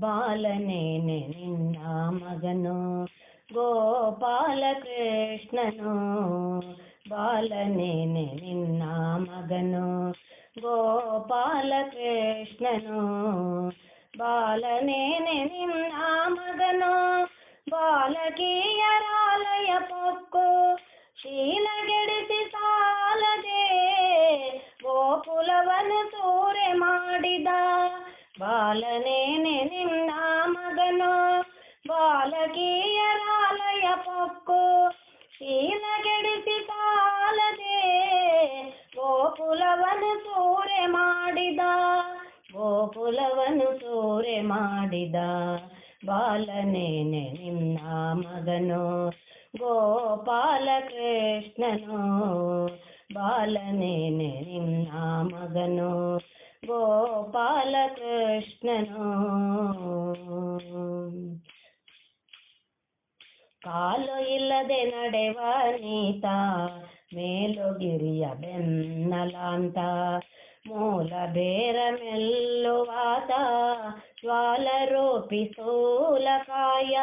ಬಾಲನೇನೆ ನಿನ್ನ ಮಗನು ಗೋಪಾಲ ಕೃಷ್ಣನು ಬಾಲನೇನೆ ನಿನ್ನ ಮಗನು ಗೋಪಾಲ ಕೃಷ್ಣನು ಬಾಲನೇನೆ ನಿನ್ನ ಮಗನು ಬಾಲಕಿಯರಾಲಯ ಪೊಕ್ಕು ಶೀಲಗೆಡಿಸಿ ಸಾಲದೆ ಗೋಕುಲವನ್ನು ಸೂರೆ ಮಾಡಿದ ಬಾಲನೇನೆ ನಿನ್ನ ಮಗನು, ಬಾಲಕಿಯರಾಲಯ ಶೀಲ ಶೀಲಗೆಡಿಸಿ ಸಾಲದೆ ಗೋಪುಲವನ್ನು ಸೂರೆ ಮಾಡಿದ ಗೋಪುಲವನ್ನು ಸೂರೆ ಮಾಡಿದ ಬಾಲನೇನೆ ನಿನ್ನ ಮಗನು ಗೋಪಾಲ ಕೃಷ್ಣನು ಬಾಲನೇನೆ ಕಾಲು ಇಲ್ಲದೆ ನಡೆವ ನೀತ, ಮೇಲುಗಿರಿಯ ಬೆನ್ನಲಾಂತ. ಮೂಲ ಬೇರ ಮೆಲ್ಲುವಾತ ಜ್ವಾಲ ರೂಪಿಸೂಲಕಾಯ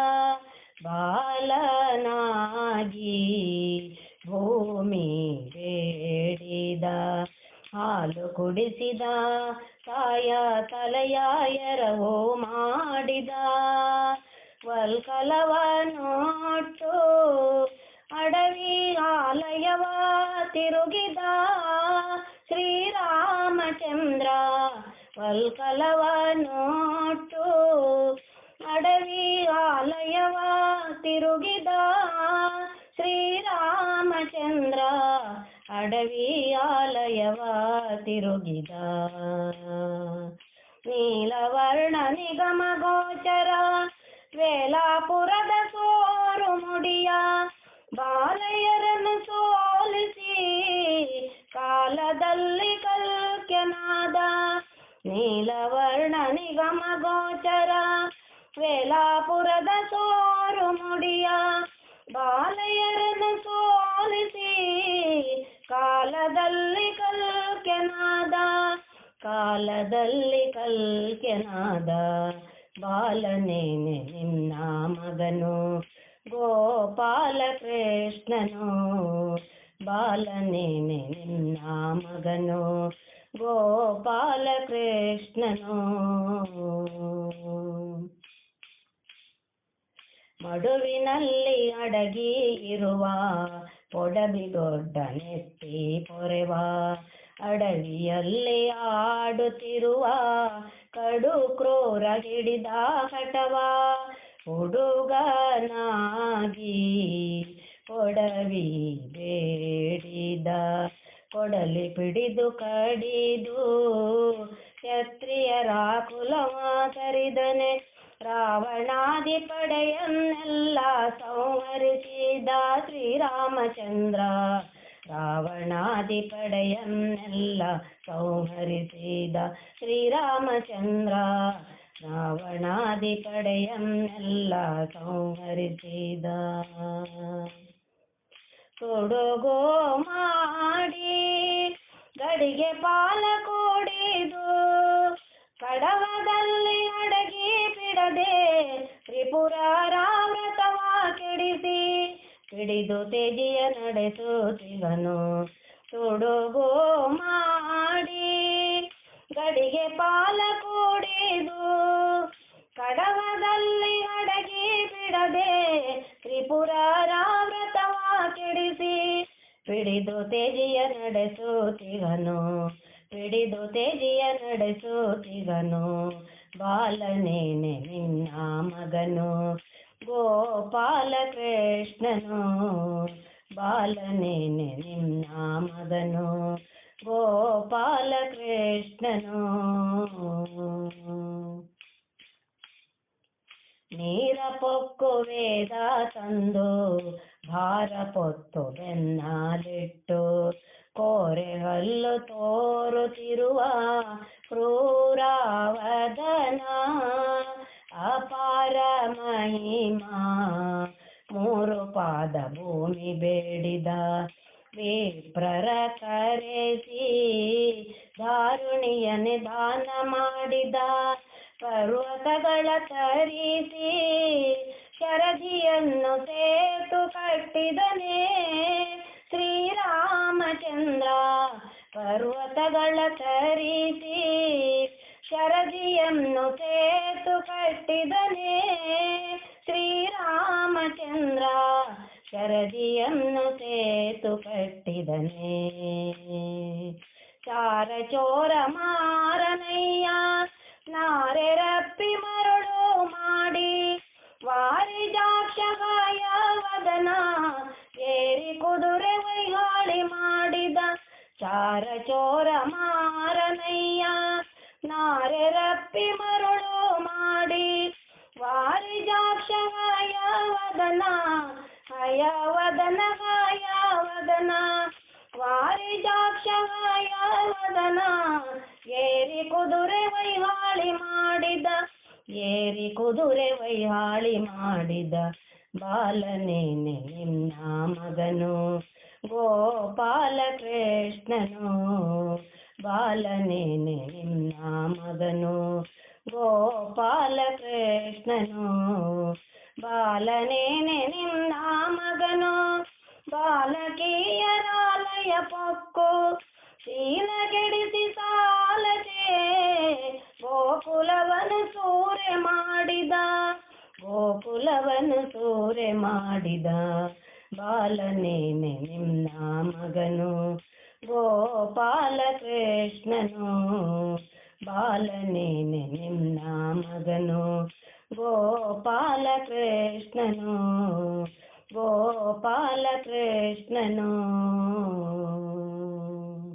ಬಾಲನಾಗಿ ಭೂಮಿ ಬೇಡಿದ, ಹಾಲು ಕುಡಿಸಿದ, ತಾಯ ತಲೆಯ ವಲ್ಕಲವನೊಟ್ಟು ಅಡವಿ ಆಲಯವ ತಿರುಗಿದ ಶ್ರೀರಾಮಚಂದ್ರ ಅಡವಿ ಆಲಯವ ತಿರುಗಿದ. ನೀಲವರ್ಣ ನಿಗಮ ಗೋಚರ ವೇಲಾಪುರದ ಸೋರು ಮುಡಿಯ ಬಾಲಯರನ್ನು ಸೋಲಿಸಿ ನೀಲವರ್ಣ ನಿಗಮ ಗೋಚರ, ವೇಲಾಪುರದ ಸೋರು ಮುಡಿಯ, ಬಾಲಯರನ್ನು ಸೋಲಿಸಿ, ಕಾಲದಲ್ಲಿ ಕಲ್ಕೆನಾದ ಕಾಲದಲ್ಲಿ ಕಲ್ಕೆನಾದ ಬಾಲನೇನೆ ನಿನ್ನ ಮಗನು, ಗೋಪಾಲ ಕೃಷ್ಣನು ಬಾಲನೇನೆ ನಿನ್ನ ಮಗನು. ಗೋಪಾಲ ಕೃಷ್ಣನು ಮಡುವಿನಲ್ಲಿ ಅಡಗಿ ಇರುವ ಪೊಡಬಿದೊಡ್ಡ ನೆತ್ತಿ ಪೊರೆವ. ಅಡವಿಯಲ್ಲಿ ಆಡುತ್ತಿರುವ ಕಡು ಕ್ರೂರ ಹಿಡಿದ ಹಟವ. ಹುಡುಗನಾಗಿ ಕೊಡವಿ ಬೇಡಿದ ಕೊಡಲಿ ಪಿಡಿದು ಕಡಿದು ಕ್ಷತ್ರಿಯರ ಕುಲವ ಕರಿದನೆ ರಾವಣಾದಿ ಪಡೆಯನ್ನೆಲ್ಲ ಸಂಹರಿಸಿದ ಶ್ರೀರಾಮಚಂದ್ರ ರಾವಣಾದಿ ಪಡೆಯನ್ನೆಲ್ಲ ಸಂಹರಿಸಿದ ಶ್ರೀರಾಮಚಂದ್ರ ರಾವಣಾದಿ ಪಡೆಯನ್ನೆಲ್ಲ ಸಂಹರಿಸಿದ. ತೊಡಗೋ ಮಾಡಿ ಗಡಿಗೆ ಪಾಲ ಕೊಡಿದು, ಕಡವದಲ್ಲಿ ಅಡಗಿ ಬಿಡದೆ, ತ್ರಿಪುರ ವ್ರತವ ಕೆಡಿಸಿ ಹಿಡಿದು ನಡೆಸು ನಡೆಸುತ್ತಿವನು ತೊಡುಗೋ ಮಾಡಿ. ಗಡಿಗೆ ಪಾಲ ಕೂಡಿದು, ಕಡವದಲ್ಲಿ ಅಡಗಿ ಬಿಡದೆ, ತ್ರಿಪುರ ಕೆಡಿಸಿ ಹಿಡಿದು ತೇಜಿಯ ನಡೆಸುತ್ತಿಗನು ಹಿಡಿದು ತೇಜಿಯ ನಡೆಸುತ್ತಿಗನು ಬಾಲನೇನೆ ನಿನ್ನ ಮಗನು ಗೋಪಾಲ ಕೃಷ್ಣನು ಬಾಲನೇನೆ ನೀರ ಪೊಕ್ಕು ವೇದ ತಂದು, ಭಾರ ಪೊತ್ತು ಬೆನ್ನಾಲಿಟ್ಟು, ಕೋರೆ ಹಲ್ಲು ತೋರುತ್ತಿರುವ ಕ್ರೂರಾವದನ ಅಪಾರ ಮಹಿಮಾ, ಮೂರು ಪಾದ ಭೂಮಿ ಬೇಡಿದ, ವಿಪ್ರರ ಕರೆಸಿ, ದಾರುಣಿಯ ನಿಧಾನ ಮಾಡಿದ ಪರ್ವತಗಳ ತರಿಸಿ ಶರದಿಯನ್ನು ಸೇತು ಕಟ್ಟಿದನೆ. ಶ್ರೀರಾಮಚಂದ್ರ, ಪರ್ವತಗಳ ತರಿಸಿ ಶರದಿಯನ್ನು ಸೇತು ಕಟ್ಟಿದನೆ. ಶ್ರೀರಾಮಚಂದ್ರ, ಶರದಿಯನ್ನು ಸೇತು ಕಟ್ಟಿದನೇ. ಚಾರ ಚೋರ ಮಾರನಯ್ಯ ಚಾರ ಚೋರ ಮಾರನಯ್ಯ, ನಾರೆ ರಪ್ಪಿ ಮರುಳು ಮಾಡಿ. ವಾರಿಜಾಕ್ಷ ಗಾಯವದನ ಹಯವದನ ವಾರಿ ವಾರಿಜಾಕ್ಷ ಗಾಯವದನ ಏರಿ ಕುದುರೆ ವೈಹಾಳಿ ಮಾಡಿದ, ಏರಿ ಕುದುರೆ ವೈಹಾಳಿ ಮಾಡಿದ. ಬಾಲನೇನೆ, ನಿನ್ನ ಮಗನು. ಗೋಪಾಲ ಕೃಷ್ಣನು ಬಾಲನೇನೆ ನಿನ್ನ ಮಗನು. ಗೋಪಾಲಕೃಷ್ಣನು ಬಾಲನೇನೆ ನಿನ್ನ ಮಗನು. ಬಾಲಕಿಯರಾಲಯ ಪಕ್ಕು, ಶೀಲ ಕೆಡಿಸಿ ಸಾಲದೆ, ಗೋಕುಲವನ್ನು ಸೂರೆ ಮಾಡಿದ, ಗೋಕುಲವನ್ನು ಸೂರೆ ಮಾಡಿದ. ಬಾಲನೇನೆ ನಿನ್ನ ಮಗನು ಗೋಪಾಲ ಕೃಷ್ಣನು ಬಾಲನೇನೆ ನಿನ್ನ ಮಗನು ಗೋಪಾಲ ಕೃಷ್ಣನು ಗೋಪಾಲ ಕೃಷ್ಣನು